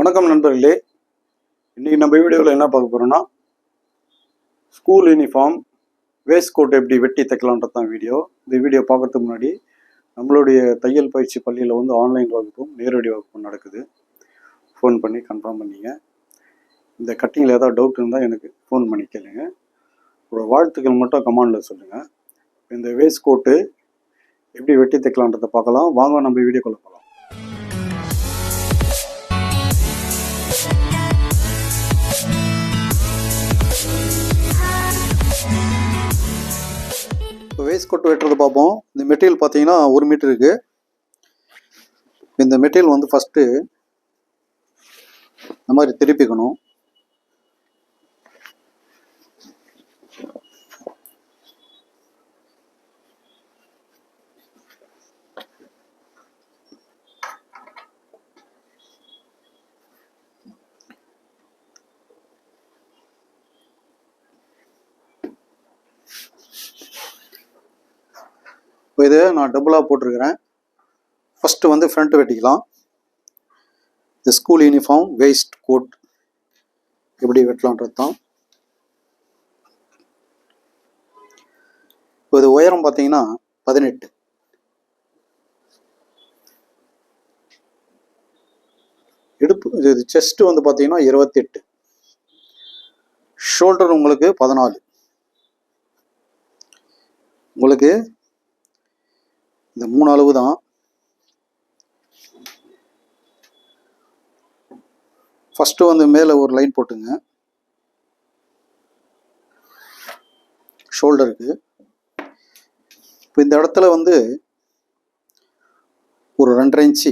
வணக்கம் நண்பர்களே. இன்றைக்கி நம்ம வீடியோவில் என்ன பார்க்க போகிறோம்னா ஸ்கூல் யூனிஃபார்ம் வேஸ்ட் கோட் எப்படி வெட்டி தைக்கலான்றது தான் வீடியோ இந்த வீடியோ பார்க்கறதுக்கு முன்னாடி நம்மளுடைய தையல் பயிற்சி பள்ளியில் வந்து ஆன்லைன் வகுப்பும் நேரடி வகுப்பும் நடக்குது. ஃபோன் பண்ணி கன்ஃபார்ம் பண்ணிங்க. இந்த கட்டிங்கில் ஏதாவது டவுட் இருந்தால் எனக்கு ஃபோன் பண்ணி கேளுங்க. ஒரு வாழ்த்துக்கள் மட்டும் கமாண்டில் சொல்லுங்கள் இந்த வேஸ்ட் கோட்டு எப்படி வெட்டி தைக்கலான்றதை பார்க்கலாம். வாங்க நம்ம வீடியோக்குள்ளே போகலாம் இப்போ கொட்டு வெட்டுறது பார்ப்போம். இந்த மெட்டீரியல் பார்த்தீங்கன்னா ஒரு மீட்டர் இருக்கு. இந்த மெட்டீரியல் வந்து ஃபஸ்ட்டு இந்த மாதிரி திருப்பிக்கணும். இப்போ இது நான் டபுளாக போட்டிருக்கிறேன். ஃபஸ்ட்டு வந்து ஃப்ரண்ட் வெட்டிக்கலாம். இந்த ஸ்கூல் யூனிஃபார்ம் வேஸ்ட் கோட் எப்படி வெட்டலான்றது தான். இப்போ இது உயரம் பார்த்தீங்கன்னா பதினெட்டு. இடுப்பு இது செஸ்ட் வந்து பார்த்தீங்கன்னா இருபத்தெட்டு. ஷோல்டர் உங்களுக்கு பதினாலு. உங்களுக்கு இந்த மூணு அளவு தான் ஃபஸ்ட்டு வந்து மேலே ஒரு லைன் போட்டுங்க. ஷோல்டருக்கு இப்போ இந்த இடத்துல வந்து ஒரு ரெண்டரை இன்ச்சு.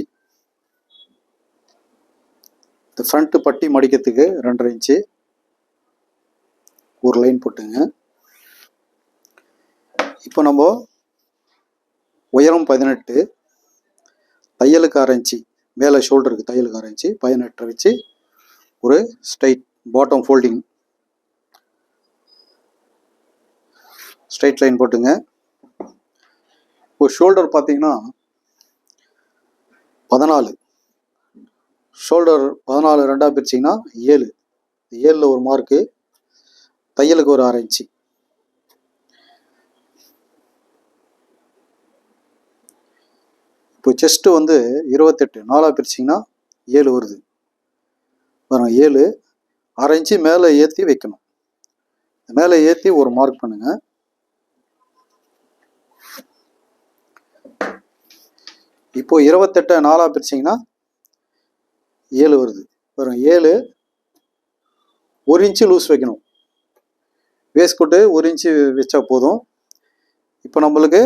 இந்த ஃப்ரண்ட்டு பட்டி மடிக்கிறதுக்கு ரெண்டரை இன்ச்சு. ஒரு லைன் போட்டுங்க. இப்போ நம்ம உயரம் பதினெட்டு. தையலுக்கு ஆரஞ்சு மேலே ஷோல்டருக்கு தையலுக்கு ஆரஞ்சு பதினெட்டை வச்சு ஒரு straight bottom folding. Straight line போட்டுங்க. இப்போ ஷோல்டர் பார்த்தீங்கன்னா பதினாலு. ஷோல்டர் பதினாலு ரெண்டாக பிரிச்சிங்கன்னா ஏழு. ஏழில் ஒரு மார்க்கு தையலுக்கு ஒரு ஆரஞ்சு இன்ச்சு இப்போ செஸ்ட்டு வந்து இருபத்தெட்டு நாலாக பிரிச்சிங்கன்னா ஏழு வருது. வரும் ஏழு அரை இன்ச்சு மேலே ஏற்றி வைக்கணும். மேலே ஏற்றி ஒரு மார்க் பண்ணுங்க. இப்போ இருபத்தெட்டை நாலாக பிரிச்சிங்கன்னா ஏழு வருது. வரும் ஏழு ஒரு இன்ச்சு லூஸ் வைக்கணும். வேஸ்ட் கோட்டு ஒரு இன்ச்சு வச்சா போதும். இப்போ நம்மளுக்கு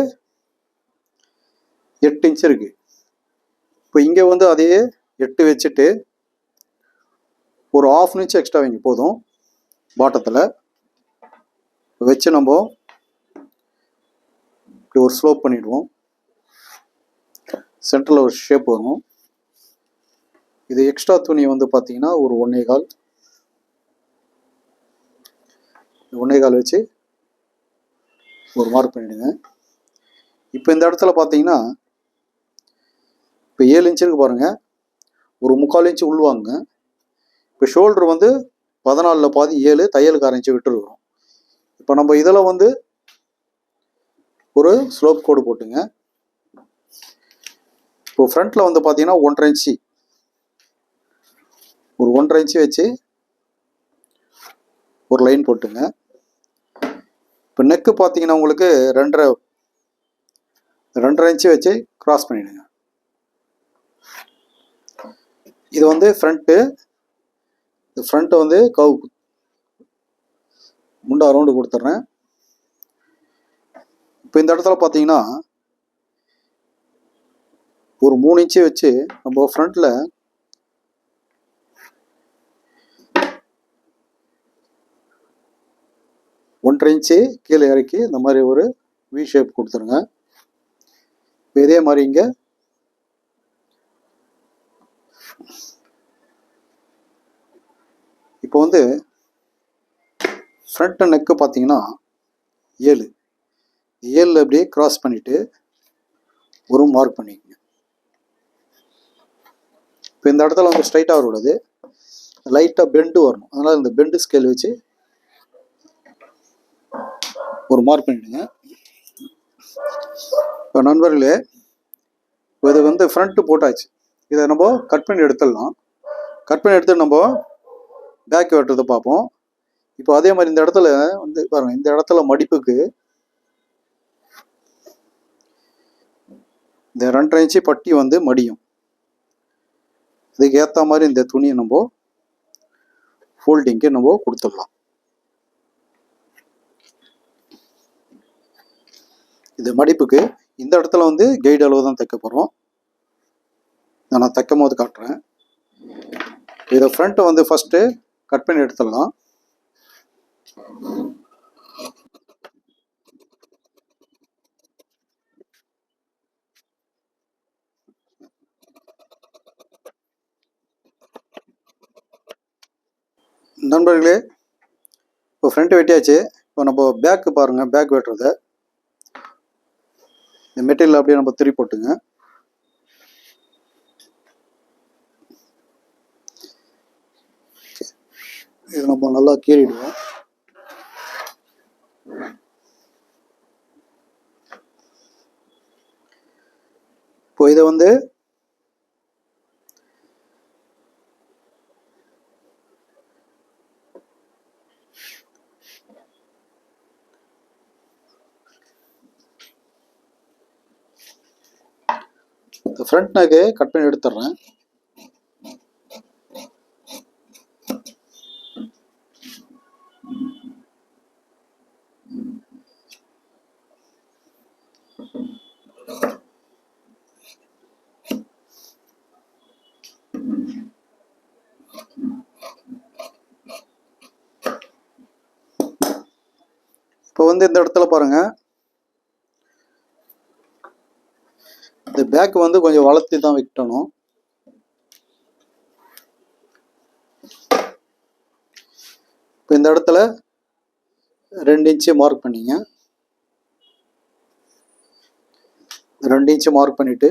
எட்டு இன்ச் இருக்குது இப்போ இங்கே வந்து அதையே எட்டு வச்சுட்டு ஒரு ஆஃப் இன்ச் எக்ஸ்ட்ரா வைங்க போதும். பாட்டத்தில். வச்சு நம்ம இப்படி ஒரு ஸ்லோப் பண்ணிடுவோம். சென்டரில் ஒரு ஷேப் வரும். இது எக்ஸ்ட்ரா துணி வந்து பார்த்தீங்கன்னா ஒரு ஒன்னே கால். ஒன்னே கால் வச்சு ஒரு மார்க் பண்ணிவிடுங்க இப்போ இந்த இடத்துல பார்த்தீங்கன்னா இப்போ ஏழு இன்ச் இருக்கு பாருங்கள் ஒரு முக்கால் இன்ச்சு உள்வாங்க இப்போ ஷோல்டர் வந்து பதினாலில் பாதி ஏழு தையலுக்கு அரை இன்ச்சு விட்டுருக்குறோம் இப்போ நம்ம இதில் வந்து ஒரு ஸ்லோப் கோடு போட்டுங்க. இப்போ ஃப்ரண்ட்டில் வந்து பார்த்தீங்கன்னா ஒன்றரை இன்ச்சு ஒரு ஒன்றரை இன்ச்சு வச்சு ஒரு லைன் போட்டுங்க. இப்போ நெக்கு பார்த்தீங்கன்னா உங்களுக்கு ரெண்டரை ரெண்டரை இன்ச்சு வச்சு கிராஸ் பண்ணிவிடுங்க இது வந்து ஃப்ரண்ட்டு இந்த ஃப்ரண்ட்டு வந்து கவு முண்டா ரவுண்டு கொடுத்துட்றேன். இப்போ இந்த இடத்துல பார்த்தீங்கன்னா ஒரு மூணு இன்ச்சு வச்சு நம்ம ஃப்ரண்ட்டில் ஒன்றரை இன்ச்சு கீழே இறக்கி இந்த மாதிரி ஒரு வி ஷேப் கொடுத்துருங்க. இப்போ இதே மாதிரி இங்கே இப்போ வந்து ஃப்ரண்ட் நெக்கு பார்த்தீங்கன்னா ஏழு. ஏழில் அப்படியே கிராஸ் பண்ணிவிட்டு ஒரு மார்க் பண்ணிக்கங்க. இப்போ இந்த இடத்துல வந்து ஸ்ட்ரைட்டாக வரக்கூடாது. லைட்டாக பெண்டு வரணும். அதனால் இந்த பெண்டு ஸ்கேல் வச்சு ஒரு மார்க் பண்ணிடுங்க. இப்போ நண்பர்களே இது வந்து ஃப்ரண்ட்டு போட்டாச்சு. இதை நம்ம கட் பண்ணி எடுத்துடலாம். கட் பண்ணி எடுத்து நம்ம பேக் வெட்டுறதை பார்ப்போம். இப்போ அதே மாதிரி இந்த இடத்துல வந்து பாருங்க இந்த இடத்துல மடிப்புக்கு இந்த ரெண்டரை இன்ச்சு பட்டி வந்து மடியும். இதுக்கு ஏற்ற மாதிரி இந்த துணியை நம்ம ஃபோல்டிங்க்கு நம்ம கொடுத்துடலாம். இந்த மடிப்புக்கு இந்த இடத்துல வந்து கைடு அளவு தான் தைக்க போகிறோம் நான் தைக்கும் போது காட்டுறேன். இதை ஃப்ரண்ட்டை வந்து ஃபஸ்ட்டு கட் பண்ணி எடுத்துடலாம். நண்பர்களே இப்போ ஃப்ரண்ட் வெட்டியாச்சு. இப்போ நம்ம பேக்கு பாருங்கள் பேக் வெட்டுறத. இந்த மெட்டீரியல் அப்படியே நம்ம திருப்பி போட்டுங்க. இது நல்லா கீறிடுவோம். இப்போ இதை வந்து ஃப்ரண்ட் நகை கட் பண்ணி எடுத்துடுறேன் இப்போ வந்து இந்த இடத்துல பாருங்க. இந்த பேக் வந்து கொஞ்சம் வளர்த்தி தான் விட்டணும். இப்போ இந்த இடத்துல ரெண்டு இன்ச்சு மார்க் பண்ணிங்க. ரெண்டு இன்ச்சு மார்க் பண்ணிட்டு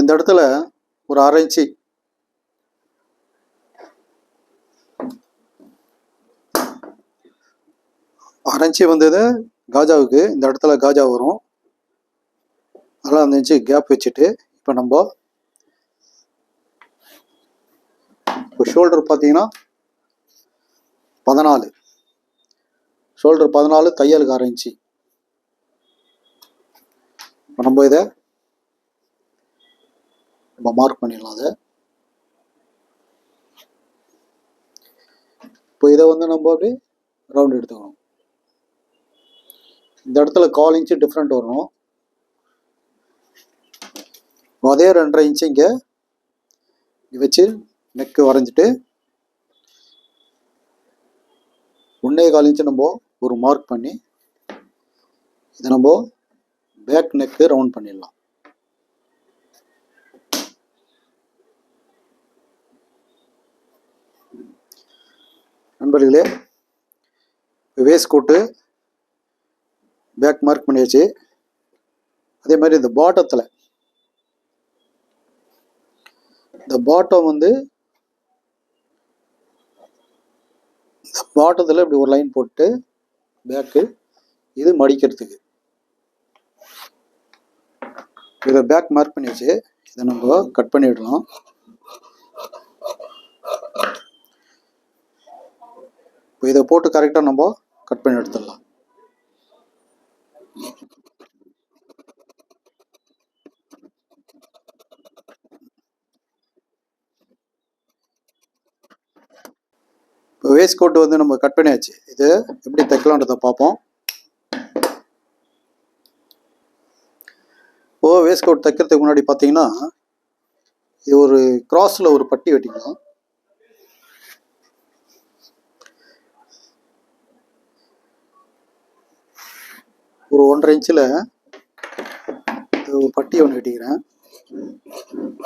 இந்த இடத்துல ஒரு அரை இன்ச்சு அரை வந்தது காஜாவுக்கு. இந்த இடத்துல காஜா வரும். அதெல்லாம் இருந்துச்சு கேப் வச்சுட்டு இப்போ நம்ம இப்போ ஷோல்டர் பார்த்தீங்கன்னா பதினாலு. ஷோல்டர் பதினாலு தையலுக்கு அரை இன்ச்சு இப்போ நம்ம இதை நம்ம மார்க் பண்ணிடலாம் அதை. இப்போ இதை வந்து நம்ம அப்படியே ரவுண்ட் எடுத்துக்கணும். இந்த இடத்துல கால் இன்ச்சு டிஃப்ரெண்ட் வரணும். அதே ரெண்டரை இன்ச்சு இங்கே. வச்சு நெக்கு வரைஞ்சிட்டு ஒன்றே கால் இன்ச்சு நம்ம ஒரு மார்க் பண்ணி இதை நம்ம பேக் நெக்கு ரவுண்ட் பண்ணிடலாம். நண்பர்களே வேஸ்ட் கோட்டு பேக் மார்க் பண்ணியாச்சு. அதே மாதிரி இந்த பாட்டத்தில் இந்த பாட்டம் வந்து இந்த பாட்டத்தில் இப்படி ஒரு லைன் போட்டு பேக்கு இது மடிக்கிறதுக்கு. இதை பேக் மார்க் பண்ணியாச்சு. இதை நம்ம கட் பண்ணிவிடலாம் இப்போ இதை போட்டு கரெக்டாக நம்ம கட் பண்ணி எடுத்துடலாம் இப்போ வேஸ்ட் கோட் வந்து நம்ம கட் பண்ணியாச்சு. இது எப்படி தைக்கலான்றதை பார்ப்போம். இப்போ வேஸ்ட் கோட் தைக்கிறதுக்கு முன்னாடி பார்த்தீங்கன்னா இது ஒரு கிராஸில் ஒரு பட்டி வெட்டிக்கலாம். ஒரு ஒன்றரை இன்ச்சில் ஒரு பட்டி ஒன்று வெட்டிக்கிறேன்.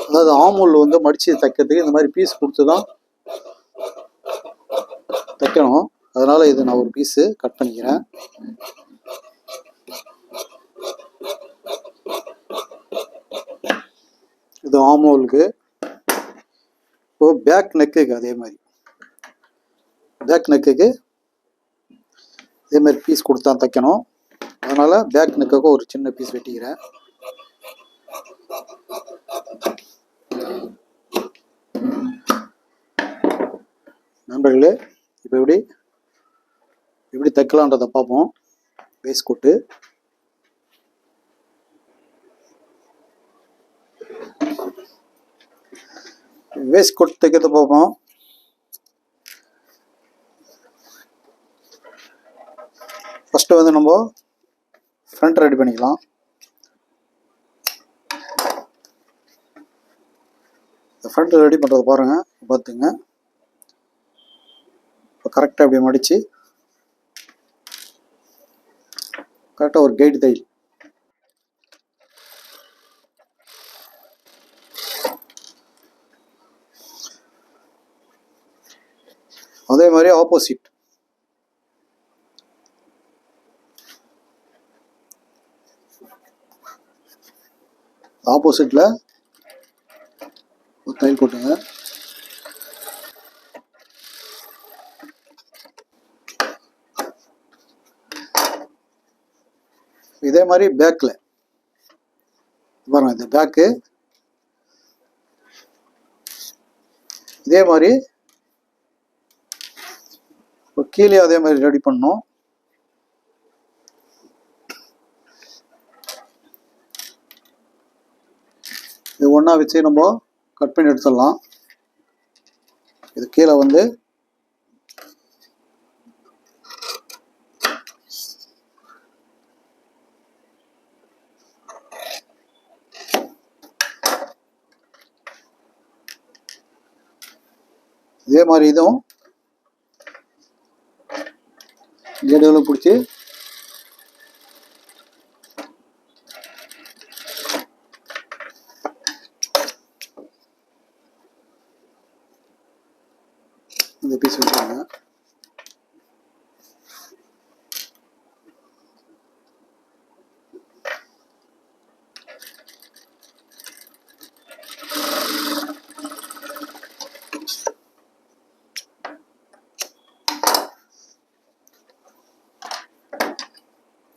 அதாவது ஆமூல் வந்து மடித்து தைக்கிறதுக்கு இந்த மாதிரி பீஸ் கொடுத்து தான் வைக்கணும். அதனால இது நான் ஒரு பீஸு கட் பண்ணிக்கிறேன். இது ஆமோலுக்கு இப்போ பேக் நெக்குக்கு அதே மாதிரி. பேக் நெக்குக்கு இதே மாதிரி பீஸ் கொடுத்தா தைக்கணும். அதனால் பேக் நெக்குக்கு ஒரு சின்ன பீஸ் வெட்டிக்கிறேன். நண்பர்களே இப்போ எப்படி எப்படி தைக்கலான்றதை பார்ப்போம். வேஸ்ட் கோட்டு வேஸ்ட் கோட் தைக்கிறத பார்ப்போம். ஃபஸ்ட்டு வந்து நம்ம ஃப்ரண்ட் ரெடி பண்ணிக்கலாம். ஃப்ரண்ட் ரெடி பண்ணுறது பாருங்கள் பார்த்துங்க. கரெக்டாக அப்படியே மடித்து கரெக்டாக ஒரு கைடு தையல். அதே மாதிரி ஆப்போசிட் ஆப்போசிட்டில் ஒரு தையல் போட்டுங்க அதே மாதிரி பேக்கில் பாருங்க இந்த பேக்கு இதே மாதிரி. இப்போ கீழே அதே மாதிரி ரெடி பண்ணோம் இது ஒன்றா வச்சு நம்ம கட் பண்ணி எடுத்துடலாம். இது கீழே வந்து அதே மாதிரி இதுவும். ஜெடுகளை பிடிச்சி. இந்த பீஸ் வச்சுருங்க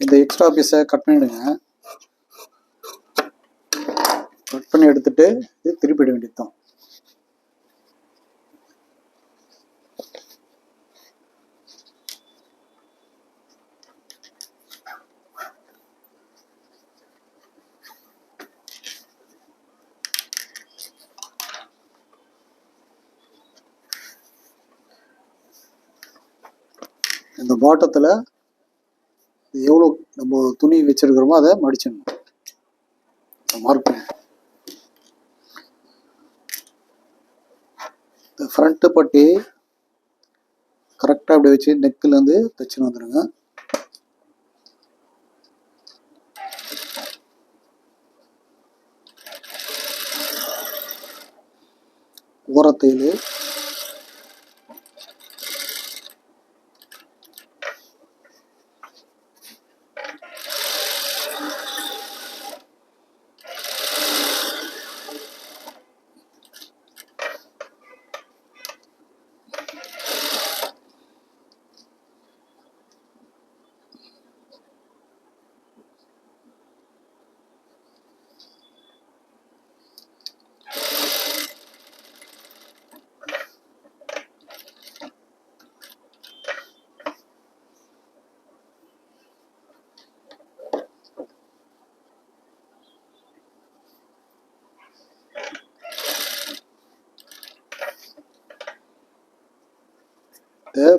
இந்த எக்ஸ்ட்ரா பீஸை கட் பண்ணிவிடுங்க கட் பண்ணி எடுத்துட்டு இது திருப்பிட வேண்டியதுதான் இந்த பாட்டத்தில் நம்ம துணி வச்சிருக்கிறோமோ அதை மடிச்சிடணும். மார்க் பண்ணி இந்த ஃப்ரண்ட்டு பட்டி கரெக்டாக அப்படி வச்சு நெக்கிலேருந்து தைச்சின்னு வந்துடுங்க. ஓரத்தையில்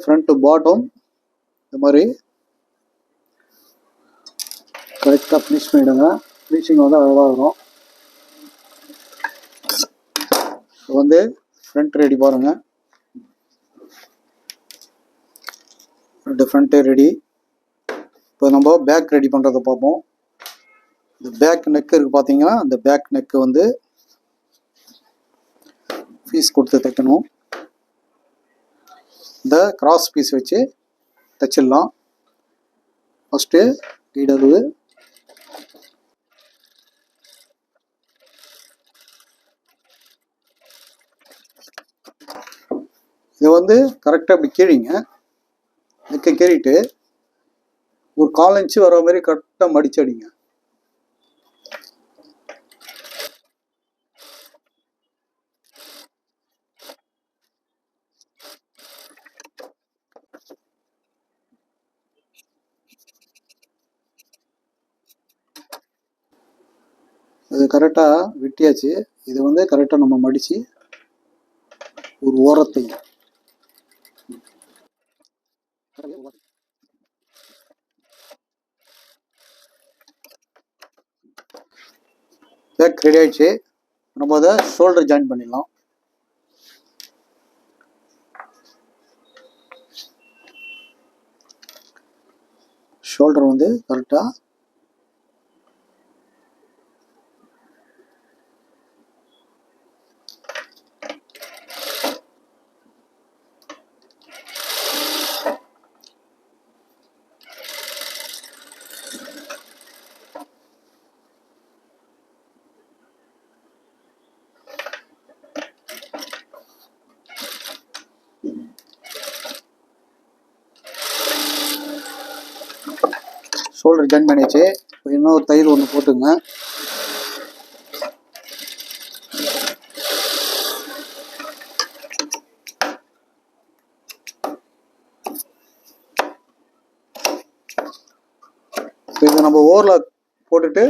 ஃப்ரண்ட் டு பாட்டம் இந்த மாதிரி கரெக்டாக ஃபினிஷ் பண்ணிவிடுங்க ஃபினிஷிங் வந்து அழகாக வரும். இப்போ வந்து ஃப்ரண்ட் ரெடி பாருங்கள் ரெண்டு ஃப்ரண்ட்டு ரெடி இப்போ நம்ம பேக் ரெடி பண்ணுறதை பார்ப்போம். இந்த பேக் நெக்கு இருக்குது பார்த்தீங்கன்னா அந்த பேக் நெக்கு வந்து ஃபீஸ் கொடுத்து தைக்கணும். இந்த கிராஸ் பீஸ் வச்சு தைச்சிடலாம். ஃபஸ்ட்டு இடது இதை வந்து கரெக்டாக இப்படி கீழிங்க இதுக்கு கீறிட்டு ஒரு காலஞ்சு வர மாதிரி கரெக்டாக மடிச்சடிங்க இது கரெக்டாக வெட்டியாச்சு. இது வந்து கரெக்டாக நம்ம மடித்து ஒரு ஓரத்தை பேக் ரெடி ஆயிடுச்சு. நம்ம அதை ஷோல்டர் ஜாயின் பண்ணிடலாம். ஷோல்டர் வந்து கரெக்டாக ஷோல்டர் ஜாயின் பண்ணியாச்சு. இப்போ இன்னொரு தயிர் ஒன்று போட்டுங்க. இப்போ இதை நம்ம ஓவரில் போட்டுட்டு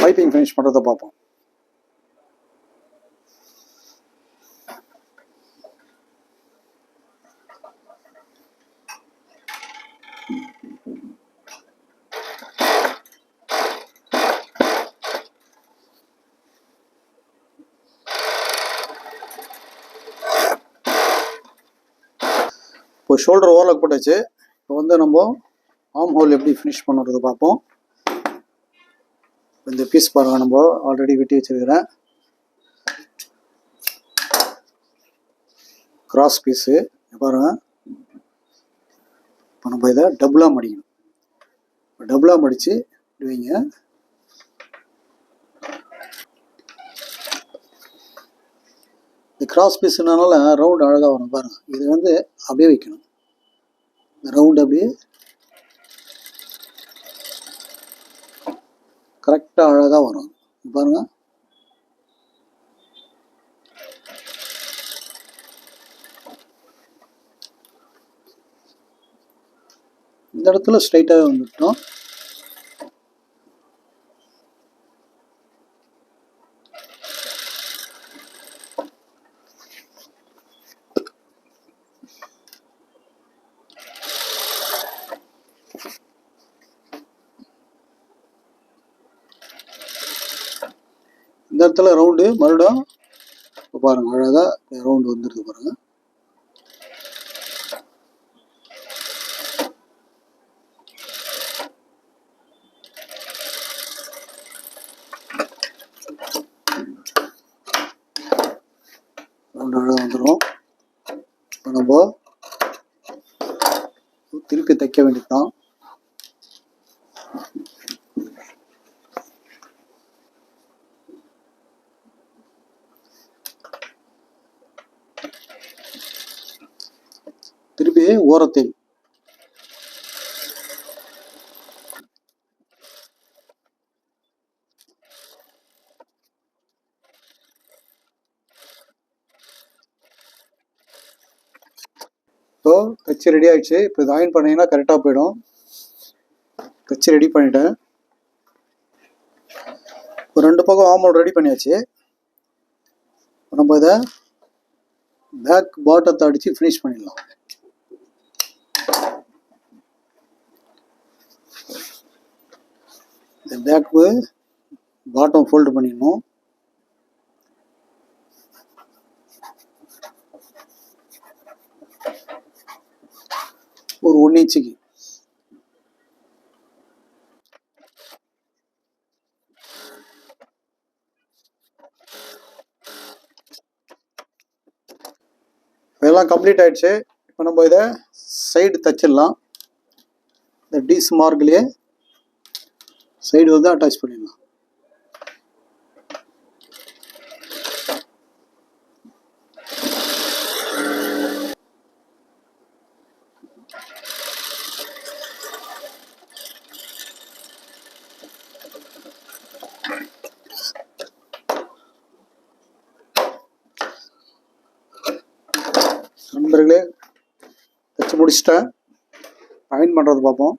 பைப்பிங் ஃபினிஷ் பண்ணுறதை பார்ப்போம். இப்போ ஷோல்டர் ஓவர்லாக் போட்டாச்சு. இப்போ வந்து நம்ம ஆம் ஹோல் எப்படி ஃபினிஷ் பண்ணுறது பார்ப்போம். இந்த பீஸ் பாருங்கள் நம்ம ஆல்ரெடி வெட்டி வச்சிருக்கிறேன். கிராஸ் பீஸு பாருங்கள் இப்போ நம்ம இதை டபுளாக மடிக்கணும். டபுளாக மடித்து வைங்க இந்த கிராஸ் பீஸ்னால ரவுண்ட் அழகாக வரும். பாருங்க. இது வந்து அப்படியே வைக்கணும். இந்த ரவுண்ட் அப்படியே கரெக்டாக அழகாக வரும். பாருங்கள் இந்த இடத்துல ஸ்ட்ரைட்டாகவே வந்துட்டோம். இந்த இடத்துல ரவுண்டு மறுபடியும் இப்போ பாருங்கள் அழகாக ரவுண்டு வந்துடுது பாருங்க ரவுண்டு அழகாக வந்துடும் இப்போ நம்ம திருப்பி தைக்க வேண்டியதுதான் திருப்பி ஓரத்தில். ஸோ தச்சு ரெடி ஆயிடுச்சு. இப்போ இது அயன் பண்ணீங்கன்னா கரெக்டாக போயிடும். தச்சு ரெடி பண்ணிட்டேன். ஒரு ரெண்டு பக்கம் ஆமல் ரெடி பண்ணியாச்சு. நம்ம இதை பேக் பாட்டத்தை அடித்து ஃபினிஷ் பண்ணிடலாம் இந்த பேக்கு பாட்டம் ஃபோல்டு பண்ணிடணும். ஒரு ஒன் இன்ச்சுக்கு. இதெல்லாம் கம்ப்ளீட் ஆயிடுச்சு. இப்போ நம்ம இதை சைடு தச்சிடலாம். இந்த டீஸ் மார்க்லேயே சைடு வந்து அட்டாச் பண்ணிடலாம். நண்பர்களே தச்சு முடிச்சுட்டேன். பயன் பண்ணுறது பார்ப்போம்.